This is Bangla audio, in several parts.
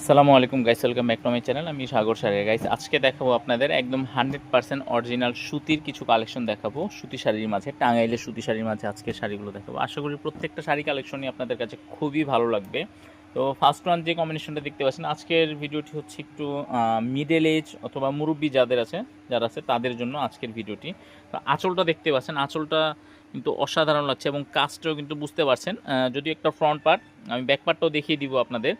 আসসালামু আলাইকুম guys welcome back to my channel আমি সাগর সারিয়া। গাইস আজকে দেখাবো আপনাদের একদম হান্ড্রেড পার্সেন্ট অরিজিনাল সুতির কিছু কালেকশন দেখাবো। সুতি শাড়ির মাঝে টাঙ্গাইলের সুতি শাড়ির মাঝে আজকে শাড়িগুলো দেখাবো। আশা করি প্রত্যেকটা শাড়ি কালেকশনই আপনাদের কাছে খুবই ভালো লাগবে। তো ফার্স্ট ওয়ান যে কম্বিনেশনটা দেখতে পাচ্ছেন, আজকের ভিডিওটি হচ্ছে একটু মিডল এজ অথবা মুরব্বী যাদের আছে, যারা আছে, তাদের জন্য আজকের ভিডিওটি। তো আঁচলটা দেখতে পাচ্ছেন, আঁচলটা কিন্তু অসাধারণ লাগছে এবং কাজটাও কিন্তু বুঝতে পারছেন। যদি একটা ফ্রন্ট পার্ট আমি ব্যাক পার্টটাও দেখিয়ে দিব আপনাদের।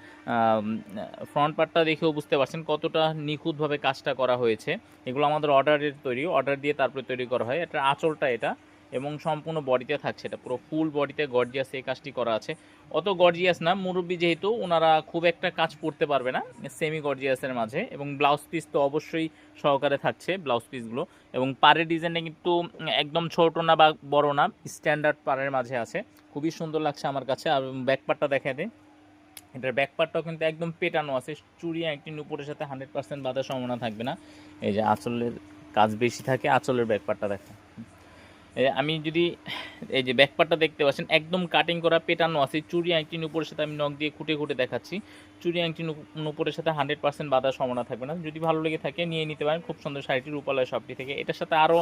ফ্রন্ট পার্টটা দেখেও বুঝতে পারছেন কতটা নিখুঁতভাবে কাজটা করা হয়েছে। এগুলো আমাদের অর্ডারের তৈরি অর্ডার দিয়ে তারপরে তৈরি করা হয়। এটা আঁচলটা এটা। এবং সম্পূর্ণ বডিতে থাকছে এটা। পুরো ফুল বডিতে গর্জিয়াস এই কাজটি করা আছে। অত গর্জিয়াস না, মুরব্বী যেহেতু ওনারা খুব একটা কাজ করতে পারবে না সেমি গর্জিয়াসের মাঝে এবং ব্লাউজ পিস তো অবশ্যই সহকারে থাকছে ব্লাউজ পিসগুলো এবং পাড়ের ডিজাইনটা কিন্তু একদম ছোট না বা বড় না স্ট্যান্ডার্ড পাড়ের মাঝে আছে। খুবই সুন্দর লাগছে আমার কাছে। আর ব্যাকপারটা দেখা দেয় এটার ব্যাকপারটাও কিন্তু একদম পেটানো আছে। চুড়ি একটি নুপুরের সাথে হান্ড্রেড পার্সেন্ট বাঁধার সম্ভাবনা থাকবে না। এই যে আঁচলের কাজ বেশি থাকে, আঁচলের ব্যাকপারটা দেখা আমি যদি এই যে ব্যাক পার্টটা দেখতে পাচ্ছেন, একদম কাটিং করা পেটানো আছে চুড়ি আংটি উপরের সাথে আমি নখ দিয়ে খুঁটে খুঁটে দেখাচ্ছি। চুড়ি আংটি উপরের সাথে হান্ড্রেড পার্সেন্ট বাঁধার সম্ভাবনা থাকবে না। যদি ভালো লেগে থাকে, নিয়ে নিতে পারেন। খুব সুন্দর শাড়িটি রূপালয় শপটি থেকে। এটার সাথে আরও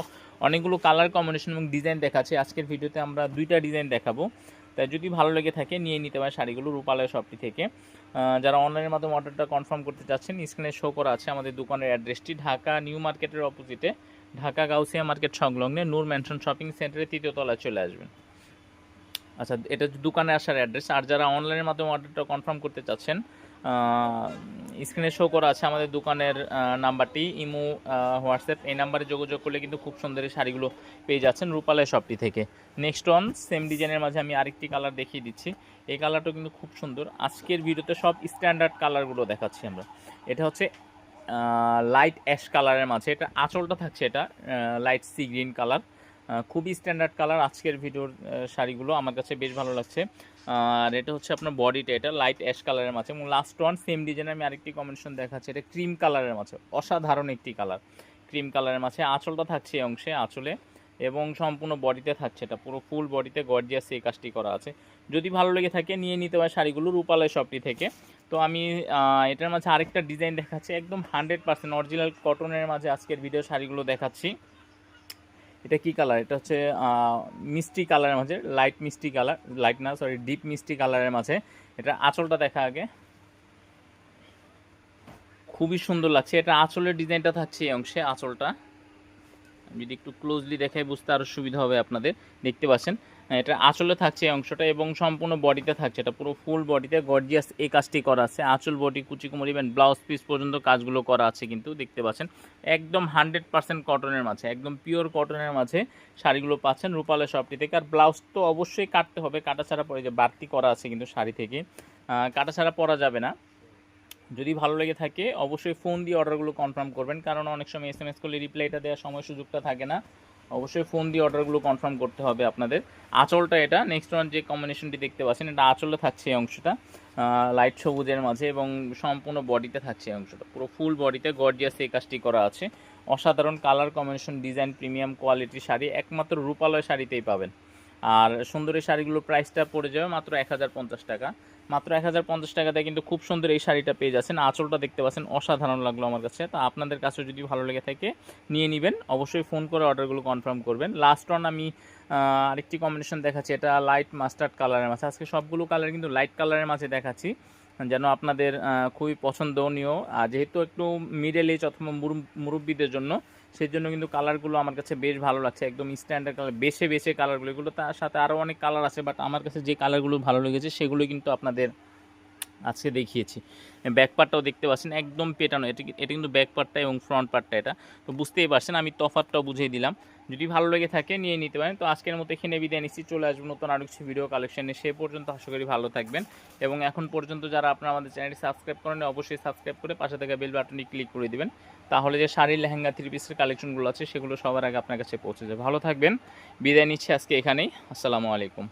অনেকগুলো কালার কম্বিনেশন এবং ডিজাইন দেখাচ্ছে। আজকের ভিডিওতে আমরা দুইটা ডিজাইন দেখাবো। তাই যদি ভালো লেগে থাকে, নিয়ে নিতে পারেন শাড়িগুলো রূপালয় শপটি থেকে। যারা অনলাইনের মাধ্যমে অর্ডারটা কনফার্ম করতে চাচ্ছেন স্ক্রিনে শো করা আছে আমাদের দোকানের অ্যাড্রেসটি ঢাকা নিউ মার্কেটের অপোজিটে ঢাকা গাউসিয়া মার্কেট সংলগ্নে নূর ম্যানশন শপিং সেন্টারে তৃতীয় তলায় চলে আসবেন। আচ্ছা এটা দোকানে আসার অ্যাড্রেস। আর যারা অনলাইনের মাধ্যমে অর্ডারটা কনফার্ম করতে চাচ্ছেন স্ক্রিনে শো করা আছে আমাদের দোকানের নাম্বারটি, ইমো হোয়াটসঅ্যাপ। এই নাম্বারে যোগাযোগ করলে কিন্তু খুব সুন্দর এই শাড়িগুলো পেয়ে যাচ্ছেন রূপালয় শপটি থেকে। নেক্সট অন সেম ডিজাইনের মাঝে আমি আরেকটি কালার দেখিয়ে দিচ্ছি। এই কালারটাও কিন্তু খুব সুন্দর। আজকের ভিডিওতে সব স্ট্যান্ডার্ড কালারগুলো দেখাচ্ছি আমরা। এটা হচ্ছে লাইট অ্যাশ কালারের মাঝে। এটা আঁচলটা থাকছে এটা লাইট সি গ্রিন কালার খুবই স্ট্যান্ডার্ড কালার আজকের ভিডিওর শাড়িগুলো আমার কাছে বেশ ভালো লাগছে। আর এটা হচ্ছে আপনার বডিটা এটা লাইট অ্যাশ কালারের মাঝে। এবং লাস্ট ওয়ান সেম ডিজাইনের আমি আরেকটি কম্বিনেশন দেখাচ্ছি। এটা ক্রিম কালারের মাঝে, অসাধারণ একটি কালার ক্রিম কালারের মাঝে আঁচলটা থাকছে এই অংশে, আঁচলে। এবং সম্পূর্ণ বডিতে থাকছে এটা। পুরো ফুল বডিতে গর্জিয়াস এই কাজটি করা আছে। যদি ভালো লেগে থাকে, নিয়ে নিতে পারে শাড়িগুলো রূপালয় শপটি থেকে। তো আমি এটার মাঝে আরেকটা ডিজাইন দেখাচ্ছি, একদম হান্ড্রেড পার্সেন্ট অরিজিনাল কটনের মাঝে আজকের ভিডিও শাড়িগুলো দেখাচ্ছি। এটা কি কালার এটা হচ্ছে মিষ্টি কালারের মাঝে লাইট মিষ্টি কালার লাইট না সরি ডিপ মিষ্টি কালারের মাঝে। এটা আঁচলটা দেখা আগে। খুবই সুন্দর লাগছে। এটা আঁচলের ডিজাইনটা থাকছে এই অংশে, আঁচলটা। যদি একটু ক্লোজলি দেখাই বুঝতে আরও সুবিধা হবে আপনাদের। দেখতে পাচ্ছেন এটা আঁচলে থাকছে অংশটা এবং সম্পূর্ণ বডিতে থাকছে। এটা পুরো ফুল বডিতে গর্জিয়াস এই কাজটি করা আছে। আঁচল বডি কুচি কুমড়ি ইভেন ব্লাউজ পিস পর্যন্ত কাজগুলো করা আছে কিন্তু, দেখতে পাচ্ছেন। একদম হান্ড্রেড পার্সেন্ট কটনের মাঝে, একদম পিওর কটনের মাঝে শাড়িগুলো পাচ্ছেন রূপালে শপটি থেকে। আর ব্লাউজ তো অবশ্যই কাটতে হবে, কাটা ছাড়া পরে যে বাড়তি করা আছে কিন্তু শাড়ি থেকে কাটা ছাড়া পরা যাবে না। যদি ভালো লেগে থাকে, অবশ্যই ফোন দিয়ে অর্ডারগুলো কনফার্ম করবেন। কারণ অনেক সময় এস এম এস করলে রিপ্লাইটা দেওয়ার সময় সুযোগটা থাকে না। অবশ্যই ফোন দিয়ে অর্ডারগুলো কনফার্ম করতে হবে আপনাদের। আঁচলটা এটা নেক্সট ওয়ান যে কম্বিনেশনটি দেখতে পাচ্ছেন, এটা আঁচলে থাকছে এই অংশটা। লাইট সবুজের মাঝে এবং সম্পূর্ণ বডিতে থাকছে এই অংশটা। পুরো ফুল বডিতে গর্জিয়াস এই কাজটি করা আছে। অসাধারণ কালার কম্বিনেশন ডিজাইন প্রিমিয়াম কোয়ালিটির শাড়ি, একমাত্র রূপালয় শাড়িতেই পাবেন। আর সুন্দর এই শাড়িগুলোর প্রাইসটা পড়ে যাবে মাত্র এক হাজার পঞ্চাশ টাকা। মাত্র এক হাজার পঞ্চাশ টাকাতে কিন্তু খুব সুন্দর এই শাড়িটা পেয়ে যাচ্ছেন। আঁচলটা দেখতে পাচ্ছেন অসাধারণ লাগল আমার কাছে। তো আপনাদের কাছে যদি ভালো লেগে থাকে, নিয়ে নেবেন। অবশ্যই ফোন করে অর্ডারগুলো কনফার্ম করবেন। লাস্ট অন আমি আরেকটি কম্বিনেশন দেখাচ্ছি। এটা লাইট মাস্টার্ড কালারের মাঝে আজকে সবগুলো কালার কিন্তু লাইট কালারের মাঝে দেখাচ্ছি। যেন আপনাদের খুবই পছন্দনীয়। আর যেহেতু একটু মিডল এজ অথবা মুরুব- মুরব্বীদের জন্য সেই জন্য কিন্তু কালারগুলো আমার কাছে বেশ ভালো লাগছে। একদম স্ট্যান্ডার্ড কালার বেছে বেছে কালারগুলো। এগুলো তার সাথে আরও অনেক কালার আছে বাট আমার কাছে যে কালারগুলো ভালো লেগেছে, সেগুলো কিন্তু আপনাদের আজকে দেখিয়েছি। ব্যাক পার্টটাও দেখতে পাচ্ছেন, একদম পেটানো। এটা এটা কিন্তু ব্যাক পার্টটা এবং ফ্রন্ট পার্টটা এটা। তো বুঝতেই পারছেন, আমি তফাতটাও বুঝিয়ে দিলাম। যদি ভালো লেগে থাকে, নিয়ে নিতে পারেন। তো আজকের মতো এখানে বিদায় নিচ্ছি। চলে আসব নতুন আরও কিছু ভিডিও কালেকশনে সে পর্যন্ত আশা করি ভালো থাকবেন। এবং এখন পর্যন্ত যারা আপনারা আমাদের চ্যানেলটি সাবস্ক্রাইব করেন অবশ্যই সাবস্ক্রাইব করে পাশে থাকা বেল বাটনটি ক্লিক করে দিবেন। তাহলে যে শাড়ি লেহেঙ্গা থ্রি পিসের কালেকশনগুলো আছে, সেগুলো সবার আগে আপনার কাছে পৌঁছে যাবে। ভালো থাকবেন। বিদায় নিচ্ছি আজকে এখানেই। আসসালামু আলাইকুম।